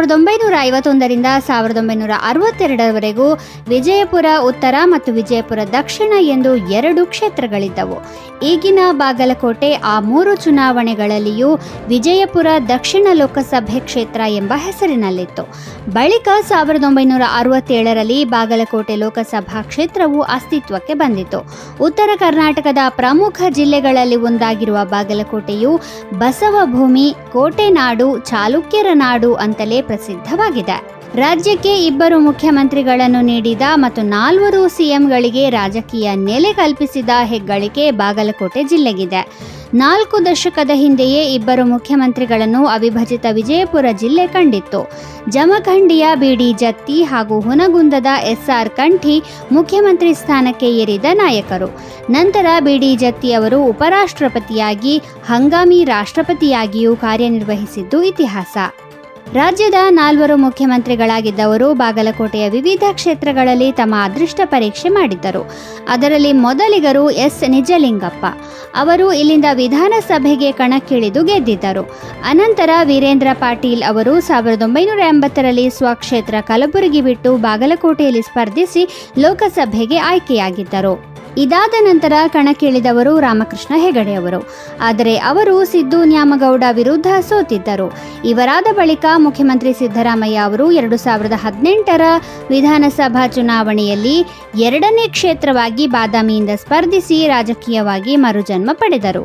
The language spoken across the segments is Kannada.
ಸಾವಿರದ ಒಂಬೈನೂರ ಐವತ್ತೊಂದರಿಂದ ಸಾವಿರದ ಒಂಬೈನೂರ ಅರವತ್ತೆರಡರವರೆಗೂ ವಿಜಯಪುರ ಉತ್ತರ ಮತ್ತು ವಿಜಯಪುರ ದಕ್ಷಿಣ ಎಂದು ಎರಡು ಕ್ಷೇತ್ರಗಳಿದ್ದವು. ಈಗಿನ ಬಾಗಲಕೋಟೆ ಆ ಮೂರು ಚುನಾವಣೆಗಳಲ್ಲಿಯೂ ವಿಜಯಪುರ ದಕ್ಷಿಣ ಲೋಕಸಭೆ ಕ್ಷೇತ್ರ ಎಂಬ ಹೆಸರಿನಲ್ಲಿತ್ತು. ಬಳಿಕ ಸಾವಿರದ ಒಂಬೈನೂರ ಅರವತ್ತೇಳರಲ್ಲಿ ಬಾಗಲಕೋಟೆ ಲೋಕಸಭಾ ಕ್ಷೇತ್ರವು ಅಸ್ತಿತ್ವಕ್ಕೆ ಬಂದಿತು. ಉತ್ತರ ಕರ್ನಾಟಕದ ಪ್ರಮುಖ ಜಿಲ್ಲೆಗಳಲ್ಲಿ ಒಂದಾಗಿರುವ ಬಾಗಲಕೋಟೆಯು ಬಸವಭೂಮಿ, ಕೋಟೆನಾಡು ಕೋಟೆ ನಾಡು ಚಾಲುಕ್ಯರ ನಾಡು ಅಂತಲೇ ಪ್ರಸಿದ್ಧವಾಗಿದೆ. ರಾಜ್ಯಕ್ಕೆ ಇಬ್ಬರು ಮುಖ್ಯಮಂತ್ರಿಗಳನ್ನು ನೀಡಿದ ಮತ್ತು ನಾಲ್ವರು ಸಿಎಂಗಳಿಗೆ ರಾಜಕೀಯ ನೆಲೆ ಕಲ್ಪಿಸಿದ ಹೆಗ್ಗಳಿಕೆ ಬಾಗಲಕೋಟೆ ಜಿಲ್ಲೆಗಿದೆ. ನಾಲ್ಕು ದಶಕದ ಹಿಂದೆಯೇ ಇಬ್ಬರು ಮುಖ್ಯಮಂತ್ರಿಗಳನ್ನು ಅವಿಭಜಿತ ವಿಜಯಪುರ ಜಿಲ್ಲೆ ಕಂಡಿತ್ತು. ಜಮಖಂಡಿಯ ಬಿಡಿ ಜತ್ತಿ ಹಾಗೂ ಹುನಗುಂದದ ಎಸ್ಆರ್ ಕಂಠಿ ಮುಖ್ಯಮಂತ್ರಿ ಸ್ಥಾನಕ್ಕೆ ಏರಿದ ನಾಯಕರು. ನಂತರ ಬಿಡಿ ಜತ್ತಿ ಅವರು ಉಪರಾಷ್ಟ್ರಪತಿಯಾಗಿ, ಹಂಗಾಮಿ ರಾಷ್ಟ್ರಪತಿಯಾಗಿಯೂ ಕಾರ್ಯನಿರ್ವಹಿಸಿದ್ದು ಇತಿಹಾಸ. ರಾಜ್ಯದ ನಾಲ್ವರು ಮುಖ್ಯಮಂತ್ರಿಗಳಾಗಿದ್ದವರು ಬಾಗಲಕೋಟೆಯ ವಿವಿಧ ಕ್ಷೇತ್ರಗಳಲ್ಲಿ ತಮ್ಮ ಅದೃಷ್ಟ ಪರೀಕ್ಷೆ ಮಾಡಿದ್ದರು. ಅದರಲ್ಲಿ ಮೊದಲಿಗರು ಎಸ್. ನಿಜಲಿಂಗಪ್ಪ. ಅವರು ಇಲ್ಲಿಂದ ವಿಧಾನಸಭೆಗೆ ಕಣಕ್ಕಿಳಿದು ಗೆದ್ದಿದ್ದರು. ಅನಂತರ ವೀರೇಂದ್ರ ಪಾಟೀಲ್ ಅವರು ಸಾವಿರದ ಒಂಬೈನೂರ ಎಂಬತ್ತರಲ್ಲಿ ಸ್ವಕ್ಷೇತ್ರ ಕಲಬುರಗಿ ಬಿಟ್ಟು ಬಾಗಲಕೋಟೆಯಲ್ಲಿ ಸ್ಪರ್ಧಿಸಿ ಲೋಕಸಭೆಗೆ ಆಯ್ಕೆಯಾಗಿದ್ದರು. ಇದಾದ ನಂತರ ಕಣಕ್ಕಿಳಿದವರು ರಾಮಕೃಷ್ಣ ಹೆಗಡೆಯವರು. ಆದರೆ ಅವರು ಸಿದ್ದು ನ್ಯಾಮಗೌಡ ವಿರುದ್ಧ ಸೋತಿದ್ದರು. ಇವರಾದ ಬಳಿಕ ಮುಖ್ಯಮಂತ್ರಿ ಸಿದ್ದರಾಮಯ್ಯ ಅವರು ಎರಡು ಸಾವಿರದ ಹದಿನೆಂಟರ ವಿಧಾನಸಭಾ ಚುನಾವಣೆಯಲ್ಲಿ ಎರಡನೇ ಕ್ಷೇತ್ರವಾಗಿ ಬಾದಾಮಿಯಿಂದ ಸ್ಪರ್ಧಿಸಿ ರಾಜಕೀಯವಾಗಿ ಮರುಜನ್ಮ ಪಡೆದರು.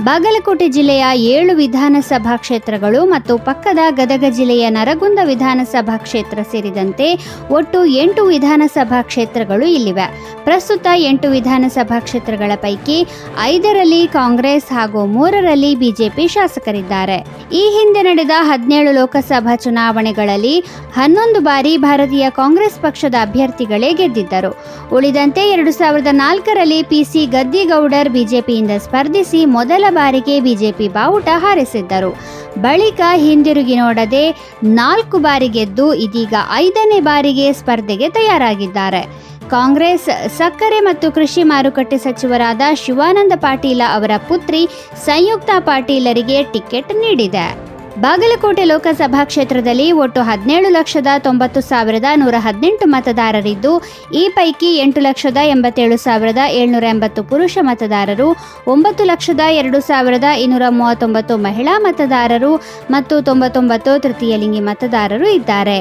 ಬಾಗಲಕೋಟೆ ಜಿಲ್ಲೆಯ ಏಳು ವಿಧಾನಸಭಾ ಕ್ಷೇತ್ರಗಳು ಮತ್ತು ಪಕ್ಕದ ಗದಗ ಜಿಲ್ಲೆಯ ನರಗುಂದ ವಿಧಾನಸಭಾ ಕ್ಷೇತ್ರ ಸೇರಿದಂತೆ ಒಟ್ಟು ಎಂಟು ವಿಧಾನಸಭಾ ಕ್ಷೇತ್ರಗಳು ಇಲ್ಲಿವೆ. ಪ್ರಸ್ತುತ ಎಂಟು ವಿಧಾನಸಭಾ ಕ್ಷೇತ್ರಗಳ ಪೈಕಿ ಐದರಲ್ಲಿ ಕಾಂಗ್ರೆಸ್ ಹಾಗೂ ಮೂರರಲ್ಲಿ ಬಿಜೆಪಿ ಶಾಸಕರಿದ್ದಾರೆ. ಈ ಹಿಂದೆ ನಡೆದ ಹದಿನೇಳು ಲೋಕಸಭಾ ಚುನಾವಣೆಗಳಲ್ಲಿ ಹನ್ನೊಂದು ಬಾರಿ ಭಾರತೀಯ ಕಾಂಗ್ರೆಸ್ ಪಕ್ಷದ ಅಭ್ಯರ್ಥಿಗಳೇ ಗೆದ್ದಿದ್ದರು. ಉಳಿದಂತೆ ಎರಡು ಸಾವಿರದ ನಾಲ್ಕರಲ್ಲಿ ಪಿಸಿ ಗದ್ದಿಗೌಡರ್ ಬಿಜೆಪಿಯಿಂದ ಸ್ಪರ್ಧಿಸಿ ಮೊದಲ ಬಾರಿಗೆ ಬಿಜೆಪಿ ಬಾವುಟ ಹಾರಿಸಿದ್ದರು. ಬಳಿಕ ಹಿಂದಿರುಗಿ ನೋಡದೆ ನಾಲ್ಕು ಬಾರಿ ಗೆದ್ದು ಇದೀಗ ಐದನೇ ಬಾರಿಗೆ ಸ್ಪರ್ಧೆಗೆ ತಯಾರಾಗಿದ್ದಾರೆ. ಕಾಂಗ್ರೆಸ್, ಸಕ್ಕರೆ ಮತ್ತು ಕೃಷಿ ಮಾರುಕಟ್ಟೆ ಸಚಿವರಾದ ಶಿವಾನಂದ ಪಾಟೀಲ ಅವರ ಪುತ್ರಿ ಸಂಯುಕ್ತ ಪಾಟೀಲರಿಗೆ ಟಿಕೆಟ್ ನೀಡಿದೆ. ಬಾಗಲಕೋಟೆ ಲೋಕಸಭಾ ಕ್ಷೇತ್ರದಲ್ಲಿ ಒಟ್ಟು ಹದಿನೇಳು ಲಕ್ಷದ ತೊಂಬತ್ತು ಸಾವಿರದ ನೂರ ಹದಿನೆಂಟು ಮತದಾರರಿದ್ದು, ಈ ಪೈಕಿ ಎಂಟು ಲಕ್ಷದ ಎಂಬತ್ತೇಳು ಸಾವಿರದ ಏಳ್ನೂರ ಎಂಬತ್ತು ಪುರುಷ ಮತದಾರರು, ಒಂಬತ್ತು ಲಕ್ಷದ ಎರಡು ಸಾವಿರದ ಇನ್ನೂರ ಮೂವತ್ತೊಂಬತ್ತು ಮಹಿಳಾ ಮತದಾರರು ಮತ್ತು ತೊಂಬತ್ತೊಂಬತ್ತು ತೃತೀಯ ಲಿಂಗಿ ಮತದಾರರು ಇದ್ದಾರೆ.